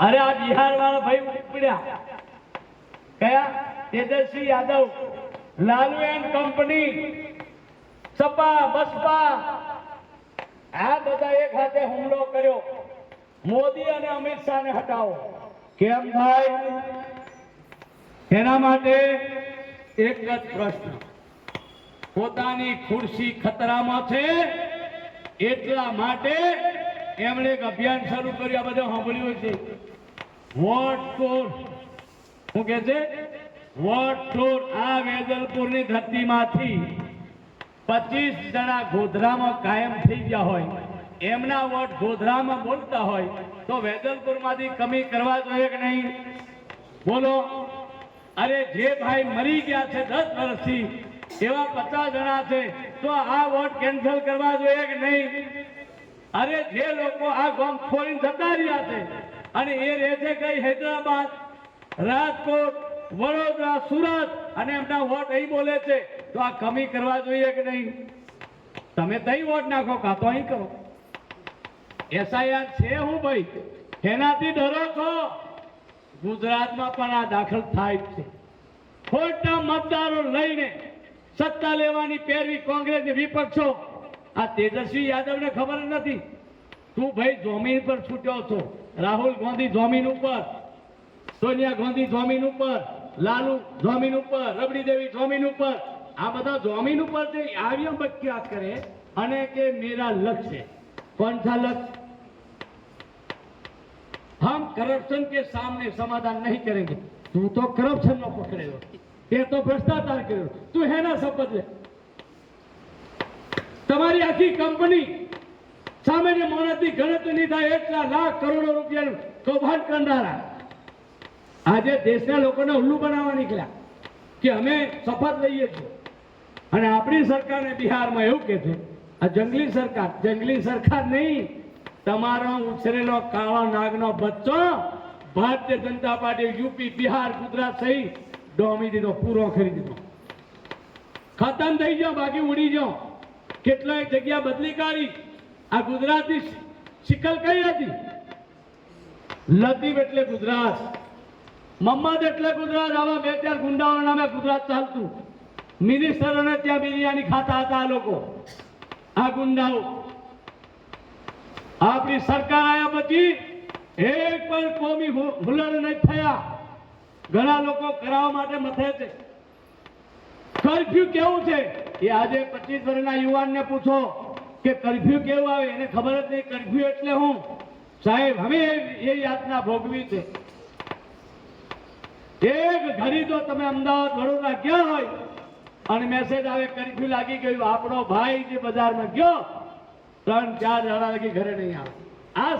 અરે આ બિહાર વાળા ભાઈ ઉપડ્યા કયા? Tejashwi Yadav. Lalu and company. Sapa, Baspa. આ બધા એક હાથે હુમલો કર્યો. મોદી અને અમિત શાહને હટાવો. કેમ ભાઈ? એના માટે એક જ પ્રશ્ન. પોતાની ખુરશી ખતરામાં છે, એટલા માટે એમણે એક અભિયાન શરૂ કર્યું, આ બધું સાંભળ્યું છે વોટ ફોર શું કે છે? વોટ ફોર આ વેજલપુરની ધરતીમાંથી પચીસ જણા ગોધરામાં કાયમ થઈ ગયા હોય. એમના વોટ ગોધરામાં બોલતા હોય, તો વેજલપુરમાંથી કમી કરવા જોઈએ કે નહીં? બોલો. અરે જે ભાઈ મરી ગયા છે દસ વર્ષથી, એવા પચાસ જણા છે, તો આ વોટ કેન્સલ કરવા જોઈએ કે નહીં? અરે જે લોકો આ ગામ છોડીને જતા રહ્યા છે, અને એ રહે છે કઈ હૈદરાબાદ, રાજકોટ, વડોદરા, સુરત, અને એમના વોટ અહીં બોલે છે. તો આ કમી કરવા જોઈએ કે નહીં? તમે તઈ વોટ નાખો કાં તો અહીં કરો. એસઆઈઆર છે હું ભાઈ. એનાથી ડરો છો? ગુજરાતમાં પણ આ દાખલ થાય છે. ખોટા મતદારો લઈને સત્તા લેવાની પેરવી કોંગ્રેસ વિપક્ષો આ તેજસ્વી યાદવને ખબર નથી. તું ભાઈ જોમીન પર છૂટ્યો છો. રાહુલ ગાંધી જમીન ઉપર, સોનિયા ગાંધી જમીન ઉપર, લાલુ જમીન ઉપર, રબડી દેવી જમીન ઉપર. આ બધા જોમીન ઉપર જે આવ્યો બક્યા કરે અને કે મેરા લક્ષ્ય છે. કોણ સા લક્ષ્ય હમ કરપ્શન કે સામને સમાધાન નહીં કરેંગે. તું તો કરપ્શન નો પકડેલો. તે તો ભ્રષ્ટાચાર કર્યો. તું હેના શપથ લે. તમારી આખી કંપની સામાન્ય માણસની ગણતરી થાય એટલા લાખ કરોડો રૂપિયાનું કૌભાંડ કરનારા. આજે દેશના લોકોને ઉલ્લુ બનાવવા નીકળ્યા કે અમે શપથ લઈએ છીએ. અને આપણી સરકારને બિહારમાં એવું કે છે, આ જંગલી સરકાર જંગલી સરકાર નહીં, તમારો ઉછરેલો કાળો નાગનો બચ્ચો ભારતીય જનતા પાર્ટી, યુપી, બિહાર, ગુજરાત સહિત ડોમી દીધો, પૂરો કરી દીધો. ખતમ થઈ ગયો, બાકી ઉડી ગયો. કેટલાય જગ્યા બદલી કાઢી. આ ગુજરાતની શિકલ કઈ હતી? લતીફ એટલે ગુજરાત. મમ્મદ એટલે ગુજરાત. આવા બે ચાર ગુંડાઓના નામે ગુજરાત ચાલતું. મિનિસ્ટરોને ત્યાં બિરયાની ખાતા હતા આ લોકો. આ ગુંડાઓ. આપણી સરકાર આવ્યા પછી એક પણ કોમી હુલર નહીં થયા. ઘણા લોકો કરાવવા માટે મથે છે. કર્ફ્યુ કેવું છે? એ આજે પચીસ વર્ષના યુવાનને પૂછો કે કર્ફ્યુ કેવું આવે? એને ખબર જ નહીં કર્ફ્યુ એટલે હું? સાહેબ, હવે એ- યાતના ભોગવી છે. એક ઘડી તો તમે અમદાવાદ વડોદરા ગયા હોય, અને મેસેજ આવે, કર્ફ્યુ લાગી ગયું, આપણો ભાઈ જે બજારમાં ગયો, ત્રણ ચાર જણા લગી ઘરે નહીં આવે. આ